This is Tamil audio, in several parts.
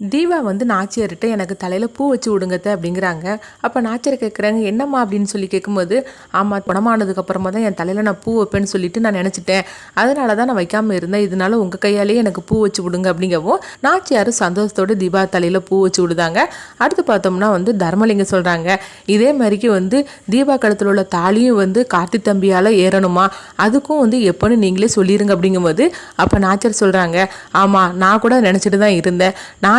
தீபா வந்து நாச்சியார்கிட்ட எனக்கு தலையில் பூ வச்சு விடுங்கத்த அப்படிங்கிறாங்க. அப்போ நாச்சியார் கேட்குறாங்க என்னம்மா? அப்படின்னு சொல்லி கேட்கும்போது ஆமாம் குணமானதுக்கப்புறமா தான் என் தலையில் நான் பூ வைப்பேன்னு சொல்லிட்டு நான் நினச்சிட்டேன். அதனால தான் நான் வைக்காமல் இருந்தேன். இதனால உங்கள் கையாலேயே எனக்கு பூ வச்சு விடுங்க அப்படிங்கவும் நாச்சியார் சந்தோஷத்தோடு தீபா தலையில் பூ வச்சு விடுதாங்க. அடுத்து பார்த்தோம்னா வந்து தர்மலிங்கம் சொல்கிறாங்க இதே மாதிரிக்கு வந்து தீபா கழுத்தில் உள்ள தாலியும் வந்து கார்த்தி தம்பியால் ஏறணுமா? அதுக்கும் வந்து எப்போன்னு நீங்களே சொல்லிடுங்க அப்படிங்கும்போது அப்போ நாச்சியார் சொல்கிறாங்க ஆமாம் நான் கூட நினச்சிட்டு தான் இருந்தேன்.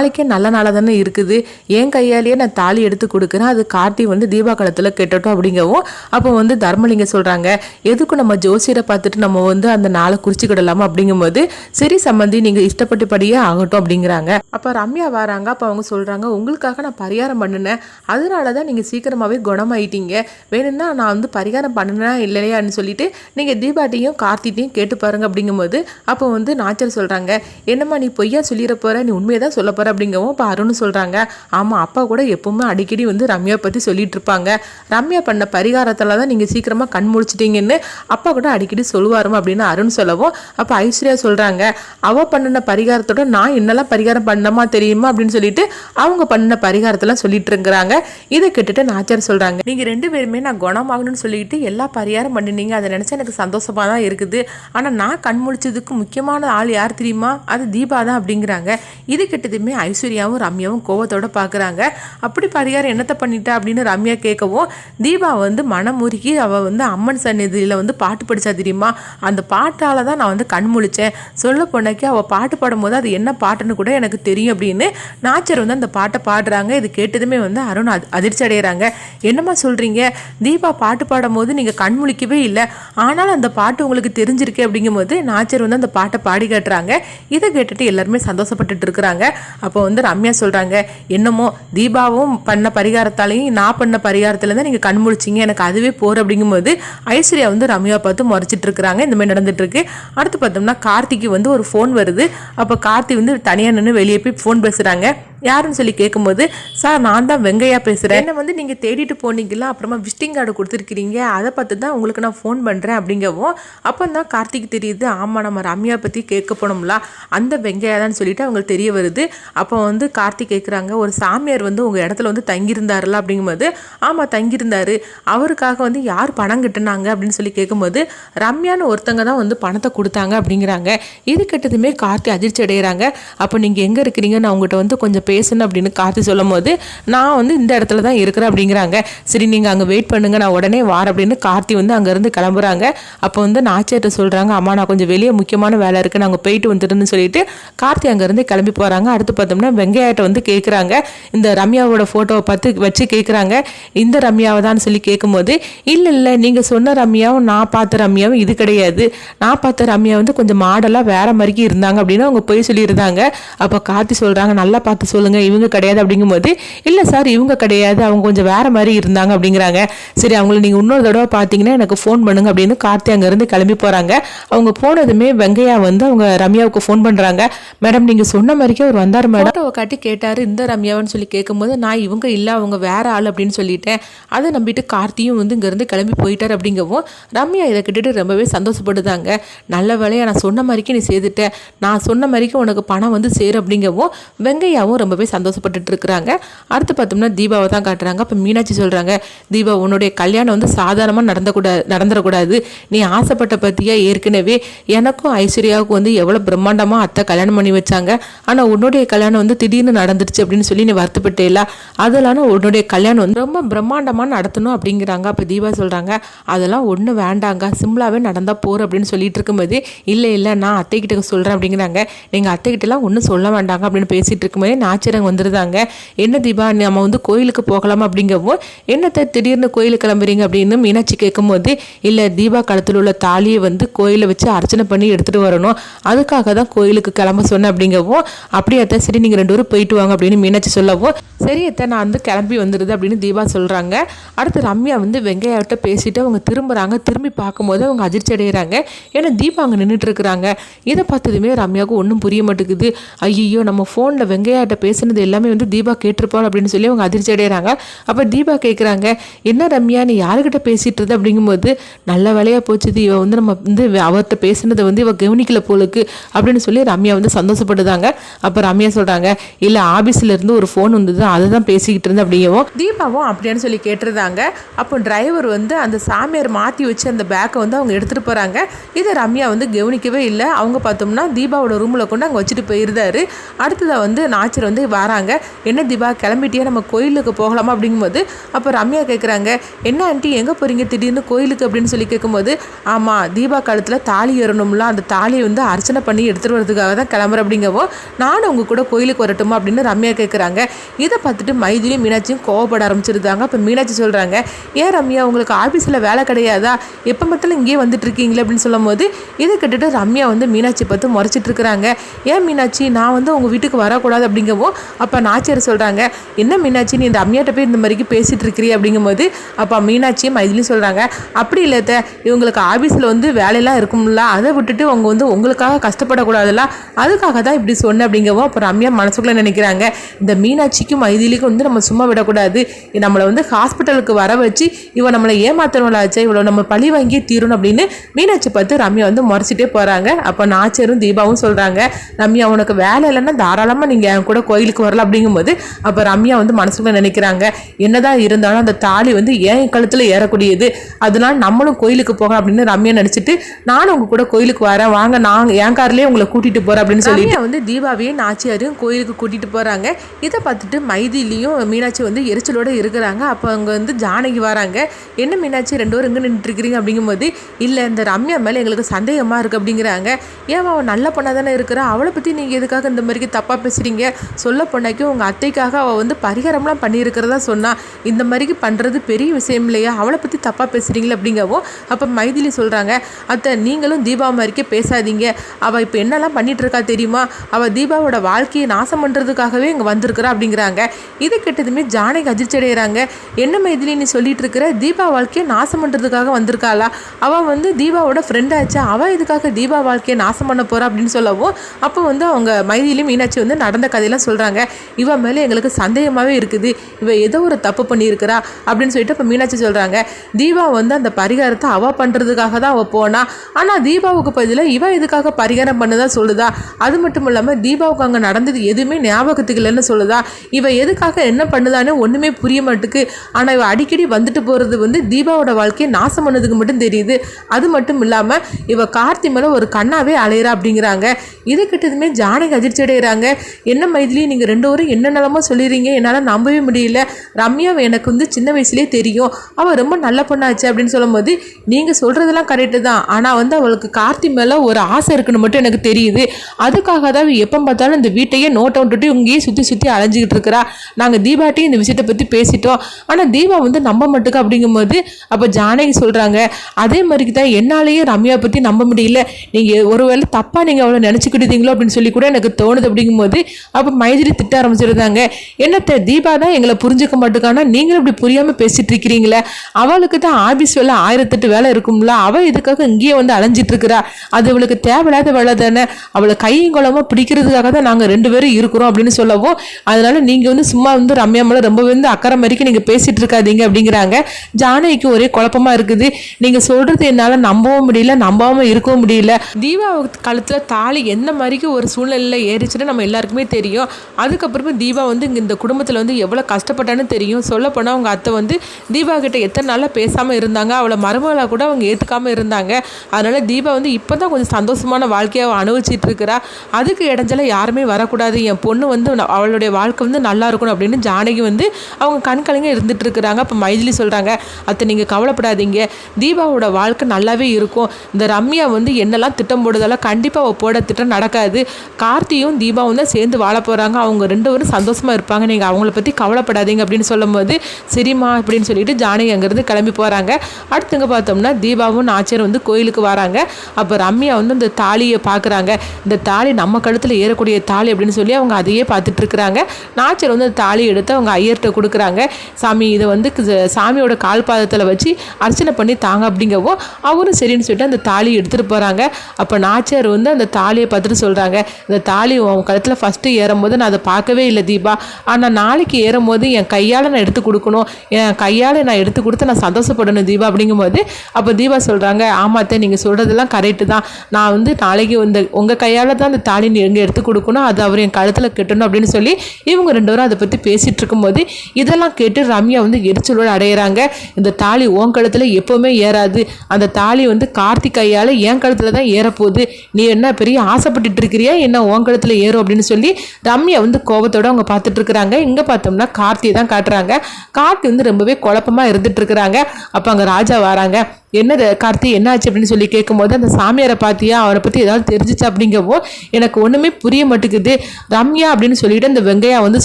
நாளைக்கே நல்ல நாளாக தானே இருக்குது. என் கையாலேயே நான் தாலி எடுத்து கொடுக்குறேன். அது கார்த்தி வந்து தீபா காலத்தில் கெட்டட்டும் அப்படிங்கவும் அப்போ வந்து தர்மலிங்க சொல்கிறாங்க எதுக்கும் நம்ம ஜோசியரை பார்த்துட்டு நம்ம வந்து அந்த நாளை குறிச்சிக்கிடலாமா அப்படிங்கும்போது சரி சம்மந்தி நீங்கள் இஷ்டப்பட்டபடியே ஆகட்டும் அப்படிங்கிறாங்க. அப்போ ரம்யா வராங்க. அப்போ அவங்க சொல்கிறாங்க உங்களுக்காக நான் பரிகாரம் பண்ணினேன். அதனால தான் நீங்கள் சீக்கிரமாகவே குணமாயிட்டீங்க. வேணும்னா நான் வந்து பரிகாரம் பண்ணினா இல்லையான்னு சொல்லிட்டு நீங்கள் தீபாட்டியும் கார்த்திட்டையும் கேட்டு பாருங்க அப்படிங்கும்போது அப்போ வந்து நாச்சர் சொல்கிறாங்க என்னம்மா நீ பொய்யா சொல்லிட போகிற நீ உண்மையை தான் சொல்ல போகிற அப்படிங்கவும் இப்போ அருண் சொல்கிறாங்க ஆமாம் அப்பா கூட எப்பவுமே அடிக்கடி வந்து ரம்யா பற்றி சொல்லிட்டு இருப்பாங்க. ரம்யா பண்ண பரிகாரத்தில் தான் நீங்கள் சீக்கிரமாக கண் முடிச்சிட்டிங்கன்னு அப்பா கூட அடிக்கடி சொல்லுவாரும் அப்படின்னு அருண் சொல்லவும் அப்போ ஐஸ்வர்யா சொல்கிறாங்க அவ பண்ணின பரிகாரத்தோட நான் என்னெல்லாம் பரிகாரம் பண்ணமா தெரியுமா? அப்படின்னு சொல்லிட்டு அவங்க பண்ணின பரிகாரத்தெல்லாம் சொல்லிட்டு இருக்கிறாங்க. இதை கேட்டுட்டு நாச்சார் சொல்கிறாங்க நீங்கள் ரெண்டு பேருமே நான் குணமாகணும்னு சொல்லிட்டு எல்லா பரிகாரம் பண்ணினீங்க. அதை நினச்சா எனக்கு சந்தோஷமாக தான் இருக்குது. ஆனால் நான் கண் முழிச்சதுக்கு முக்கியமான ஆள் யார் தெரியுமா? அது தீபா தான் அப்படிங்கிறாங்க. இது கிட்டதுமே ஐஸ்வர்யாவும் ரம்யாவும் கோவத்தோட பார்க்குறாங்க அப்படி பரிகாரம் என்னத்தை பண்ணிட்டா அப்படின்னு ரம்யா கேட்கவும் தீபா வந்து மனமுருகி அவள் வந்து அம்மன் சந்நிதியில் வந்து பாட்டு படித்தா தெரியுமா? அந்த பாட்டால் தான் நான் வந்து கண் முழிச்சேன். சொல்ல போனாக்கி அவள் பாட்டு பாடும்போது அது என்ன பாட்டுன்னு கூட எனக்கு தெரியும் அப்படின்னு நாச்சர் வந்து அந்த பாட்டை பாடுறாங்க. இது கேட்டதுமே வந்து அருண் அதிர்ச்சி அடைகிறாங்க என்னம்மா சொல்கிறீங்க தீபா பாட்டு பாடும்போது நீங்கள் கண் முழிக்கவே இல்லை. ஆனால் அந்த பாட்டு உங்களுக்கு தெரிஞ்சிருக்கு அப்படிங்கும்போது நாச்சர் வந்து அந்த பாட்டை பாடி காட்டுறாங்க. இதை கேட்டுட்டு எல்லாருமே சந்தோஷப்பட்டுட்டு இருக்கிறாங்க. அப்போ அப்போ வந்து ரம்யா சொல்கிறாங்க என்னமோ தீபாவும் பண்ண பரிகாரத்தாலையும் நான் பண்ண பரிகாரத்தில் தான் நீங்கள் கண் முழிச்சிங்க எனக்கு அதுவே போர் அப்படிங்கும்போது ஐஸ்வர்யா வந்து ரம்யா பார்த்து முறைச்சிட்டு இருக்கிறாங்க இந்த மாதிரி நடந்துட்டுருக்கு அடுத்து பார்த்தோம்னா கார்த்திக்கு வந்து ஒரு ஃபோன் வருது. அப்போ கார்த்தி வந்து தனியாக நின்று வெளியே போய் ஃபோன் பேசுகிறாங்க யாருன்னு சொல்லி கேட்கும்போது சார் நான் தான் வெங்கையா பேசுகிறேன் என்னை வந்து நீங்கள் தேடிட்டு போனீங்களா அப்புறமா விசிட்டிங் கார்டு கொடுத்துருக்கிறீங்க அதை பார்த்து தான் உங்களுக்கு நான் ஃபோன் பண்ணுறேன் அப்படிங்கவும் அப்போ தான் கார்த்திக் தெரியுது ஆமாம் நம்ம ரம்யா பற்றி கேட்க போனோம்ல அந்த வெங்கையா தான் சொல்லிட்டு அவங்களுக்கு தெரிய வருது. அப்போ வந்து கார்த்திக் கேட்குறாங்க ஒரு சாமியார் வந்து உங்கள் இடத்துல வந்து தங்கியிருந்தாருல? அப்படிங்கும்போது ஆமாம் தங்கியிருந்தார். அவருக்காக வந்து யார் பணம் கட்டினாங்க? அப்படின்னு சொல்லி கேட்கும்போது ரம்யான்னு ஒருத்தங்க தான் வந்து பணத்தை கொடுத்தாங்க. அப்படிங்கிறாங்க. இது கெட்டதுமே கார்த்தி அதிர்ச்சி அடைகிறாங்க அப்போ நீங்கள் எங்கே இருக்கிறீங்க நான் உங்கள்கிட்ட வந்து கொஞ்சம் பேசணும் அப்படின்னு கார்த்தி சொல்லும் போது நான் வந்து இந்த இடத்துல தான் இருக்கிறேன் அப்படிங்கிறாங்க. சரி நீங்கள் அங்கே வெயிட் பண்ணுங்கள் நான் உடனே வார் அப்படின்னு கார்த்தி வந்து அங்கேருந்து கிளம்புறாங்க. அப்போ வந்து நாச்சியார்ட்ட சொல்கிறாங்க அம்மா நான் கொஞ்சம் வெளியே முக்கியமான வேலை இருக்குது நாங்கள் போயிட்டு வந்துட்டுன்னு சொல்லிட்டு கார்த்தி அங்கேருந்து கிளம்பி போகிறாங்க அடுத்து பார்த்தோம்னா வெங்கையாட்ட வந்து கேட்குறாங்க இந்த ரம்யாவோட ஃபோட்டோவை பார்த்து வச்சு கேட்குறாங்க இந்த ரம்யாவை தான் சொல்லி கேட்கும்போது இல்லை இல்லை நீங்கள் சொன்ன ரம்யாவும் நான் பார்த்த ரம்யாவும் இது கிடையாது. நான் பார்த்த ரம்யா வந்து கொஞ்சம் மாடலாக வேற மாதிரிக்கு இருந்தாங்க அப்படின்னு அவங்க போய் சொல்லியிருந்தாங்க. அப்போ கார்த்தி சொல்கிறாங்க நல்லா பார்த்து சொல்லுங்கள் இவங்க கிடையாது அப்படிங்கும்போது இல்லை சார் இவங்க கிடையாது அவங்க கொஞ்சம் வேறு மாதிரி இருந்தாங்க அப்படிங்கிறாங்க. சரி அவங்கள நீங்கள் இன்னொரு தடவை பார்த்தீங்கன்னா எனக்கு ஃபோன் பண்ணுங்க அப்படின்னு கார்த்தி அங்கேருந்து கிளம்பி போகிறாங்க அவங்க போனதுமே வெங்கையா வந்து அவங்க ரம்யாவுக்கு ஃபோன் பண்ணுறாங்க மேடம் நீங்கள் சொன்ன மாதிரிக்கே அவர் வந்தார் மேடம். ஃபோட்டோவை காட்டி கேட்டார் இந்த ரம்யாவுன்னு சொல்லி கேட்கும்போது நான் இவங்க இல்லை அவங்க வேறு ஆள் அப்படின்னு சொல்லிட்டேன். அதை நம்பிட்டு கார்த்தியும் வந்து இங்கேருந்து கிளம்பி போயிட்டார் அப்படிங்கவும் ரம்யா இதை கிட்டட்டு ரொம்பவே சந்தோஷப்படுதாங்க. நல்ல வேலையை நான் சொன்ன மாதிரிக்கு நீ செய்துட்டேன் நான் சொன்ன மாதிரிக்கு உனக்கு பணம் வந்து சேரும் அப்படிங்கவும் வெங்கையாவும் ரொம்பவே சந்தோஷப்பட்டுட்டு இருக்கிறாங்க. அடுத்து பார்த்தோம்னா தீபாவை தான் காட்டுறாங்க. அப்போ மீனாட்சி சொல்கிறாங்க தீபா உன்னுடைய கல்யாணம் வந்து சாதாரணமாக நடந்தக்கூடாது நடந்துடக்கூடாது. நீ ஆசைப்பட்ட பற்றியா ஏற்கனவே எனக்கும் ஐஸ்வர்யாவுக்கும் வந்து எவ்வளோ பிரம்மாண்டமாக அத்தை கல்யாணம் பண்ணி வச்சாங்க. ஆனால் உன்னுடைய கல்யாணம் வந்து திடீர்னு நடந்துருச்சு அப்படின்னு சொல்லி நீ வருத்தப்பட்டேல அதெல்லாம் உன்னுடைய கல்யாணம் வந்து ரொம்ப பிரம்மாண்டமாக நடத்தணும் அப்படிங்கிறாங்க. அப்போ தீபா சொல்கிறாங்க அதெல்லாம் ஒன்றும் வேண்டாங்க. சிம்லாவே நடந்தால் போகிற அப்படின்னு சொல்லிட்டு இருக்கும்போது இல்லை இல்லை நான் அத்தைக்கிட்ட சொல்கிறேன் அப்படிங்கிறாங்க. நீங்கள் அத்தைக்கிட்டலாம் ஒன்றும் சொல்ல வேண்டாங்க அப்படின்னு பேசிகிட்டு இருக்கும்போதே ஆச்சரியம் வந்துருந்தாங்க என்ன தீபா நம்ம வந்து கோயிலுக்கு போகலாம் அப்படிங்கவும் என்னத்தை திடீர்னு கோயிலுக்கு கிளம்புறீங்க அப்படின்னு மீனாட்சி கேட்கும்போது இல்லை தீபா காலத்தில் உள்ள தாலியை வந்து கோயிலை வச்சு அர்ச்சனை பண்ணி எடுத்துகிட்டு வரணும். அதுக்காக தான் கோயிலுக்கு கிளம்ப சொன்னேன் அப்படிங்கவும் அப்படியே அத்தை சரி நீங்கள் ரெண்டு பேரும் போயிட்டு வாங்க அப்படின்னு மீனாட்சி சொல்லவும் சரி அத்தை நான் வந்து கிளம்பி வந்துடுது அப்படின்னு தீபா சொல்கிறாங்க அடுத்து ரம்யா வந்து வெங்கையாட்ட பேசிட்டு அவங்க திரும்புகிறாங்க திரும்பி பார்க்கும்போது அவங்க அதிர்ச்சி அடைகிறாங்க ஏன்னா தீபா அங்கே நின்றுட்டு இருக்கிறாங்க. இதை பார்த்ததுமே ரம்யாவுக்கு ஒன்றும் புரிய மாட்டேங்குது. ஐயோ நம்ம ஃபோனில் வெங்கையாட்ட பேசுனது எல்லாமே வந்து தீபா கேட்டிருப்பாள் அப்படின்னு சொல்லி அவங்க அதிர்ச்சி அடைகிறாங்க அப்போ தீபா கேட்குறாங்க என்ன ரம்யா நீ யாருக்கிட்ட பேசிகிட்டு இருந்த? அப்படிங்கும்போது நல்ல வேலையாக போச்சுது இவ வந்து நம்ம வந்து அவர்கிட்ட பேசுனதை வந்து இவ கவனிக்கல போலுக்கு அப்படின்னு சொல்லி ரம்யா வந்து சந்தோஷப்படுதாங்க அப்போ ரம்யா சொல்கிறாங்க இல்லை ஆஃபீஸில் இருந்து ஒரு ஃபோன் வந்தது அதை தான் பேசிக்கிட்டு இருந்தேன் அப்படிங்கவும் தீபாவும் அப்படின்னு சொல்லி கேட்டிருந்தாங்க. அப்போ டிரைவர் வந்து அந்த சாமியார் மாற்றி வச்சு அந்த பேக்கை வந்து அவங்க எடுத்துகிட்டு போகிறாங்க இதை ரம்யா வந்து கவனிக்கவே இல்லை. அவங்க பார்த்தோம்னா தீபாவோட ரூமில் கொண்டு அங்கே வச்சுட்டு போயிருந்தாரு. அடுத்ததாக வந்து நாச்சர் வந்து வந்து வராங்க. என்ன தீபா கிளம்பிட்டியா? நம்ம கோயிலுக்கு போகலாமா? அப்படிங்கும்போது அப்போ ரம்யா கேட்குறாங்க என்ன ஆண்டி எங்கே போகிறீங்க திடீர்னு கோயிலுக்கு? அப்படின்னு சொல்லி கேட்கும்போது ஆமாம் தீபா காலத்தில் தாலி ஏறணும்ல. அந்த தாலியை வந்து அர்ச்சனை பண்ணி எடுத்துகிட்டு வரதுக்காக தான் கிளம்புற அப்படிங்கவோ நானும் உங்கள் கூட கோயிலுக்கு வரட்டுமா? அப்படின்னு ரம்யா கேட்குறாங்க இதை பார்த்துட்டு மைதிலியும் மீனாட்சியும் கோவப்பட ஆரம்பிச்சிருந்தாங்க. அப்போ மீனாட்சி சொல்கிறாங்க ஏன் ரம்யா உங்களுக்கு ஆஃபீஸில் வேலை கிடையாதா? எப்போ பார்த்தாலும் இங்கேயே வந்துட்டு இருக்கீங்களே அப்படின்னு சொல்லும்போது இதை கேட்டுட்டு ரம்யா வந்து மீனாட்சி பார்த்து முறைச்சிட்டு இருக்கிறாங்க. ஏன் மீனாட்சி நான் வந்து உங்கள் வீட்டுக்கு வரக்கூடாது. அப்படிங்கவும் அப்போ நாச்சியார் சொல்கிறாங்க என்ன மீனாட்சி நீ இந்த அம்மியாட்ட போய் இந்த மாதிரிக்கு பேசிகிட்டு இருக்கிறீ அப்படிங்கும்போது அப்போ மீனாட்சியும் மைதிலியும் சொல்கிறாங்க அப்படி இல்லாத இவங்களுக்கு ஆஃபீஸில் வந்து வேலையெல்லாம் இருக்கும்ல. அதை விட்டுட்டு அவங்க வந்து உங்களுக்காக கஷ்டப்படக்கூடாதுல்ல. அதுக்காக தான் இப்படி சொன்னேன் அப்படிங்கவும் அப்போ ரம்யா மனசுக்குள்ளே நினைக்கிறாங்க இந்த மீனாட்சிக்கும் மைதிலிக்கும் வந்து நம்ம சும்மா விடக்கூடாது. நம்மளை வந்து ஹாஸ்பிட்டலுக்கு வர வச்சு இவன் நம்மளை ஏமாத்தணும்லாச்சே இவ்வளோ நம்ம பழி வாங்கி தீரணும் அப்படின்னு மீனாட்சி பார்த்து ரம்யா வந்து முறைச்சிட்டே போகிறாங்க அப்போ நாச்சரும் தீபாவும் சொல்கிறாங்க ரம்யா உனக்கு வேலை இல்லைன்னா தாராளமாக நீங்கள் என் கூட கோயிலுக்கு வரலாம் அப்படிங்கும்போது அப்போ ரம்யா வந்து மனசுக்குள்ள நினைக்கிறாங்க என்னதான் இருந்தாலும் அந்த தாலி வந்து ஏன் கழுத்தில் ஏறக்கூடியது. அதனால நம்மளும் கோயிலுக்கு போகலாம் அப்படின்னு ரம்யா நினச்சிட்டு நானும் உங்க கூட கோயிலுக்கு வரேன் வாங்க நான் என் கார்லேயே உங்களை கூட்டிட்டு போறேன் அப்படின்னு சொல்லிட்டு. வந்து தீபாவையும் நாச்சியாரையும் கோயிலுக்கு கூட்டிட்டு போறாங்க. இதை பார்த்துட்டு மைதிலியும் மீனாட்சி வந்து எரிச்சலோட இருக்கிறாங்க. அப்போ அவங்க வந்து ஜானகி வராங்க. என்ன மீனாட்சி ரெண்டு பேரும் எங்கே நின்றுட்டு இருக்கிறீங்க? அப்படிங்கும்போது இல்லை இந்த ரம்யா மேலே எங்களுக்கு சந்தேகமாக இருக்குது அப்படிங்கிறாங்க. ஏன் அவள் நல்ல பொண்ணாக தானே இருக்கிறா? அவளை பற்றி நீங்கள் எதுக்காக இந்த மாதிரி தப்பாக பேசுகிறீங்க சொல்ல பொண்ணைக்கு உங்கள் அத்தைக்காக அவள் வந்து பரிகாரம்லாம் பண்ணியிருக்கிறதா சொன்னா இந்த மாதிரிக்கு பண்ணுறது பெரிய விஷயம் இல்லையா? அவளை பற்றி தப்பாக பேசுகிறீங்களே அப்படிங்கவும் அப்போ மைதிலி சொல்கிறாங்க அத்தை நீங்களும் தீபா மாதிரிக்கே பேசாதீங்க. அவள் இப்போ என்னெல்லாம் பண்ணிட்டு இருக்கா தெரியுமா? அவள் தீபாவோட வாழ்க்கையை நாசம் பண்ணுறதுக்காகவே இங்கே வந்திருக்கிறா அப்படிங்கிறாங்க. இது கெட்டதுமே ஜானகி அதிர்ச்சி அடைகிறாங்க. என்ன மைதிலி நீ சொல்லிட்டு இருக்கிற தீபா வாழ்க்கையை நாசம் பண்ணுறதுக்காக வந்திருக்காளா? அவள் வந்து தீபாவோட ஃப்ரெண்ட் ஆச்சா? அவள் இதுக்காக தீபா வாழ்க்கையை நாசம் பண்ண போகிறா அப்படின்னு சொல்லவும் அப்போ வந்து அவங்க மைதிலி மீனாட்சி வந்து நடந்த கதையெல்லாம் சொல்கிறாங்க இவன் மேலே எங்களுக்கு சந்தேகமாகவே இருக்குது. இவன் ஏதோ ஒரு தப்பு பண்ணியிருக்கிறா அப்படின்னு சொல்லிட்டு இப்போ மீனாட்சி சொல்கிறாங்க தீபா வந்து அந்த பரிகாரத்தை அவள் பண்ணுறதுக்காக தான் அவள் போனா. ஆனால் தீபாவுக்கு பதிலாக இவன் இதுக்காக பரிகாரம் பண்ணதா சொல்லுதா? அது மட்டும் இல்லாமல் தீபாவுக்கு அங்கே நடந்தது எதுவுமே ஞாபகத்துக்கு இல்லைன்னு சொல்லுதா? இவன் எதுக்காக என்ன பண்ணுதான்னு ஒன்றுமே புரிய மாட்டுக்கு. ஆனால் இவ அடிக்கடி வந்துட்டு போகிறது வந்து தீபாவோட வாழ்க்கையை நாசம் பண்ணதுக்கு மட்டும் தெரியுது. அது மட்டும் இல்லாமல் இவன் கார்த்தி மேலே ஒரு கண்ணாவே அலையிறா அப்படிங்கிறாங்க. இது கிட்டதுமே ஜானகி அதிர்ச்சி அடைகிறாங்க என்ன மைதிலி நீங்கள் ரெண்டு பேரும் என்னென்னலாமோ சொல்லிடுறீங்க என்னால் நம்பவே முடியல. ரம்யாவை எனக்கு வந்து சின்ன வயசுலேயே தெரியும். அவள் ரொம்ப நல்ல பொண்ணாச்சு அப்படின்னு சொல்லும்போது நீங்கள் சொல்கிறதெல்லாம் கரெக்டு தான். ஆனால் வந்து அவளுக்கு கார்த்தி மேலே ஒரு ஆசை இருக்குன்னு மட்டும் எனக்கு தெரியுது. அதுக்காக தான் எப்போ பார்த்தாலும் இந்த வீட்டையே நோட்டை விட்டுட்டு இங்கேயே சுற்றி சுற்றி அலைஞ்சிக்கிட்டு இருக்கிறா. நாங்கள் தீபாட்டையும் இந்த விஷயத்தை பற்றி பேசிட்டோம். ஆனால் தீபா வந்து நம்ப மட்டுக்கு அப்படிங்கும்போது அப்போ ஜானகி சொல்கிறாங்க அதே மாதிரி தான் என்னாலேயே ரம்யா பற்றி நம்ப முடியல. நீங்கள் ஒருவேளை தப்பாக நீங்கள் அவளை நினச்சிக்கிட்டீங்களோ அப்படின்னு சொல்லி கூட எனக்கு தோணுது அப்படிங்கும்போது அப்போ மைதிரி திட்ட ஆரம்பிச்சிருந்தாங்க. என்னத்த தீபா தான் எங்களை புரிஞ்சுக்க மாட்டுக்கானா? நீங்களும் இப்படி புரியாமல் பேசிட்டு இருக்கிறீங்களே? அவளுக்கு தான் ஆபீஸ் வேலை ஆயிரத்தெட்டு வேலை இருக்கும்ல. அவள் இதுக்காக இங்கேயே வந்து அலைஞ்சிட்டு இருக்கிறா? அது அவளுக்கு தேவையில்லாத வேலை தானே. அவளை கையும் குளமாக பிடிக்கிறதுக்காக தான் நாங்கள் ரெண்டு பேரும் இருக்கிறோம் அப்படின்னு சொல்லவும் அதனால நீங்கள் வந்து சும்மா வந்து ரம்யா மேலே ரொம்ப வந்து அக்கறை மாதிரிக்கு நீங்கள் பேசிட்டு இருக்காதீங்க அப்படிங்கிறாங்க. ஜானகிக்கு ஒரே குழப்பமா இருக்குது. நீங்கள் சொல்கிறது என்னால் நம்பவும் முடியல நம்பாமல் இருக்கவும் முடியல. தீபா காலத்தில் தாலி எந்த மாதிரிக்கு ஒரு சூழ்நிலையில் ஏறிச்சுன்னு நம்ம எல்லாருக்குமே தெரியும். அதுக்கப்புறமா தீபா வந்து இங்கே இந்த குடும்பத்தில் வந்து எவ்வளோ கஷ்டப்பட்டான்னு தெரியும். சொல்லப்போனால் அவங்க அத்தை வந்து தீபா கிட்ட எத்தனை நாளாக பேசாமல் இருந்தாங்க. அவளை மருமகளாக கூட அவங்க ஏற்றுக்காமல் இருந்தாங்க. அதனால் தீபா வந்து இப்போ தான் கொஞ்சம் சந்தோஷமான வாழ்க்கையை அவள் அனுபவிச்சிட்டு இருக்கிறா. அதுக்கு இடைஞ்சல யாருமே வரக்கூடாது. என் பொண்ணு வந்து அவளுடைய வாழ்க்கை வந்து நல்லா இருக்கணும் அப்படின்னு ஜானகி வந்து அவங்க கண்கலைங்க இருந்துட்டு இருக்கிறாங்க. அப்போ மைதிலி சொல்கிறாங்க அத்தை நீங்கள் கவலைப்படாதீங்க. தீபாவோட வாழ்க்கை நல்லாவே இருக்கும். இந்த ரம்யா வந்து என்னெல்லாம் திட்டம் போடுறதால கண்டிப்பாக அவள் போட திட்டம் நடக்காது. கார்த்தியும் தீபாவும் தான் சேர்ந்து வாழ போகிறாங்க அவங்க ரெண்டு பேரும் சந்தோஷமாக இருப்பாங்க. நீங்கள் அவங்கள பற்றி கவலைப்படாதீங்க அப்படின்னு சொல்லும்போது சரிம்மா அப்படின்னு சொல்லிட்டு ஜானகி அங்கேருந்து கிளம்பி போகிறாங்க அடுத்துங்க பார்த்தோம்னா தீபாவும் நாச்சியார் வந்து கோயிலுக்கு வராங்க. அப்போ ரம்யா வந்து இந்த தாலியை பார்க்குறாங்க இந்த தாலி நம்ம கழுத்தில் ஏறக்கூடிய தாலி அப்படின்னு சொல்லி அவங்க அதையே பார்த்துட்டு இருக்கிறாங்க. நாச்சியார் வந்து அந்த தாலியை எடுத்து அவங்க ஐயர்கிட்ட கொடுக்குறாங்க. சாமி இதை வந்து சாமியோட கால் பாதத்தில் வச்சு அர்ச்சனை பண்ணி தாங்க அப்படிங்கவும் அவரும் சரின்னு சொல்லிட்டு அந்த தாலியை எடுத்துகிட்டு போகிறாங்க அப்போ நாச்சியார் வந்து அந்த தாலியை பார்த்துட்டு சொல்கிறாங்க இந்த தாலி உன் கழுத்தில் ஃபஸ்ட்டு ஏறும்போது நான் அதை பார்க்கவே இல்லை தீபா. ஆனால் நாளைக்கு ஏறும்போது என் கையால் நான் எடுத்து கொடுக்கணும். என் கையால் நான் எடுத்து கொடுத்து நான் சந்தோஷப்படணும் தீபா அப்படிங்கும்போது அப்போ தீபா சொல்கிறாங்க ஆமாத்த நீங்கள் சொல்கிறதெல்லாம் கரெக்டு தான். நான் வந்து நாளைக்கு இந்த உங்கள் கையால் தான் அந்த தாலி நீங்கள் எடுத்து கொடுக்கணும் அது அவர் என் கழுத்தில் கட்டணும் அப்படின்னு சொல்லி இவங்க ரெண்டு பேரும் அதை பற்றி பேசிகிட்டு இருக்கும்போது இதெல்லாம் கேட்டு ரம்யா வந்து எரிச்சலோடு அடையிறாங்க. இந்த தாலி உன் கழுத்தில் எப்போவுமே ஏறாது. அந்த தாலி வந்து கார்த்திக் கையால் என் கழுத்தில் தான் ஏறப்போகுது. நீ என்ன பெரிய ஆசைப்பட்டுட்டு இருக்கிறியா? என்ன உன் கழுத்தில் ஏறும் அப்படின்னு சொல்லி ரம்யா வந்து கோபத்தோடு அவங்க பார்த்துட்டு இருக்கிறாங்க. இங்கே பார்த்தோம்னா கார்த்தியை தான் காட்டுறாங்க. கார்த்தி வந்து ரொம்பவே குழப்பமாக இருந்துட்டு இருக்கிறாங்க. அப்போ அங்கே ராஜா வராங்க. என்னது கார்த்தி என்னாச்சு அப்படின்னு சொல்லி கேட்கும்போது அந்த சாமியாரை பார்த்தியா? அவரை பற்றி ஏதாவது தெரிஞ்சிச்சு அப்படிங்கவோ எனக்கு ஒன்றுமே புரிய மாட்டேங்குது. ரம்யா அப்படின்னு சொல்லிட்டு அந்த வெங்கையா வந்து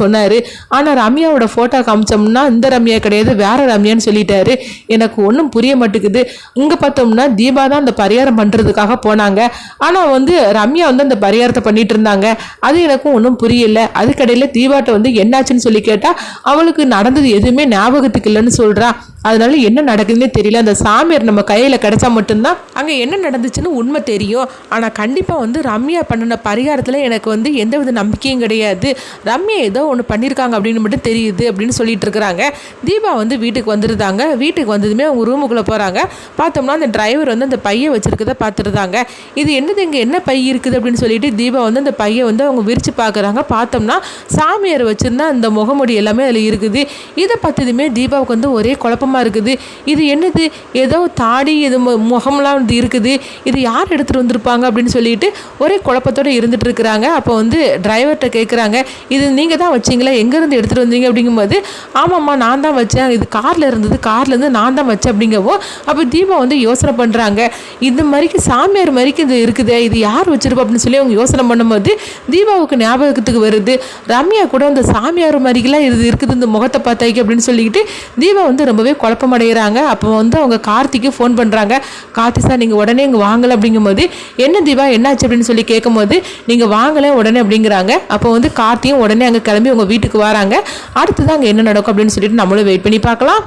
சொன்னார். ஆனால் ரம்யாவோட ஃபோட்டோ காமிச்சோம்னா இந்த ரம்யா கிடையாது வேற ரம்யான்னு சொல்லிட்டாரு. எனக்கு ஒன்றும் புரிய மாட்டேங்குது. இங்கே பார்த்தோம்னா தீபா தான் அந்த பரிகாரம் பண்ணுறதுக்காக போனாங்க. ஆனால் வந்து ரம்யா வந்து அந்த பரிகாரத்தை பண்ணிட்டு இருந்தாங்க. அது எனக்கும் ஒன்றும் புரியல. அதுக்கடையில் தீபாட்ட வந்து என்னாச்சுன்னு சொல்லி கேட்டால் அவளுக்கு நடந்தது எதுவுமே ஞாபகத்துக்கு இல்லைன்னு சொல்கிறா அதனால என்ன நடக்குதுன்னே தெரியல. அந்த சாமியார் நம்ம கையில் கிடச்சா மட்டும்தான் அங்கே என்ன நடந்துச்சுன்னு உண்மை தெரியும். ஆனால் கண்டிப்பாக வந்து ரம்யா பண்ணின பரிகாரத்தில் எனக்கு வந்து எந்த வித நம்பிக்கையும் கிடையாது. ரம்யா ஏதோ ஒன்று பண்ணியிருக்காங்க அப்படின்னு மட்டும் தெரியுது அப்படின்னு சொல்லிட்டு இருக்கிறாங்க. தீபா வந்து வீட்டுக்கு வந்துருந்தாங்க. வீட்டுக்கு வந்ததுமே அவங்க ரூமுக்குள்ளே போகிறாங்க பார்த்தோம்னா அந்த டிரைவர் வந்து அந்த பையை வச்சுருக்கத பார்த்துருந்தாங்க. இது என்னது இங்கே என்ன பை இருக்குது அப்படின்னு சொல்லிட்டு தீபா வந்து அந்த பையை வந்து அவங்க விரித்து பார்க்குறாங்க. பார்த்தோம்னா சாமியார் வச்சுருந்தா அந்த முகமுடி எல்லாமே அதில் இருக்குது. இதை பார்த்ததுமே தீபாவுக்கு வந்து ஒரே குழப்பம் குழப்பமாக இருக்குது. இது என்னது? ஏதோ தாடி இது முகம்லாம் வந்து இருக்குது. இது யார் எடுத்துகிட்டு வந்திருப்பாங்க அப்படின்னு சொல்லிட்டு ஒரே குழப்பத்தோடு இருந்துட்டு இருக்கிறாங்க. அப்போ வந்து டிரைவர்கிட்ட கேட்குறாங்க இது நீங்கள் தான் வச்சீங்களா? எங்கேருந்து எடுத்துகிட்டு வந்தீங்க? அப்படிங்கும்போது ஆமாம்மா நான் தான் வச்சேன். இது காரில் இருந்தது கார்லேருந்து நான் தான் வச்சேன் அப்படிங்கவோ அப்போ தீபா வந்து யோசனை பண்ணுறாங்க இந்த மாதிரிக்கு சாமியார் மாதிரிக்கு இது இருக்குது இது யார் வச்சிருப்பா அப்படின்னு சொல்லி அவங்க யோசனை பண்ணும்போது தீபாவுக்கு ஞாபகத்துக்கு வருது. ரம்யா கூட அந்த சாமியார் மாதிரிக்கெல்லாம் இது இருக்குது இந்த முகத்தை பார்த்தாக்கி அப்படின்னு சொல்லிக்கிட்டு தீபா வந்து ரொம்பவே குழப்பமடைகிறாங்க. அப்போ வந்து அவங்க கார்த்திக்கு ஃபோன் பண்ணுறாங்க கார்த்தி சார் நீங்கள் உடனே இங்கே வாங்கலை அப்படிங்கும்போது என்ன தீபா என்னாச்சு? அப்படின்னு சொல்லி கேட்கும்போது நீங்கள் வாங்கலை உடனே அப்படிங்கிறாங்க. அப்போ வந்து கார்த்தியும் உடனே அங்கே கிளம்பி உங்கள் வீட்டுக்கு வராங்க. அடுத்தது அங்கே என்ன நடக்கும் அப்படின்னு சொல்லிட்டு நம்மளும் வெயிட் பண்ணி பார்க்கலாம்.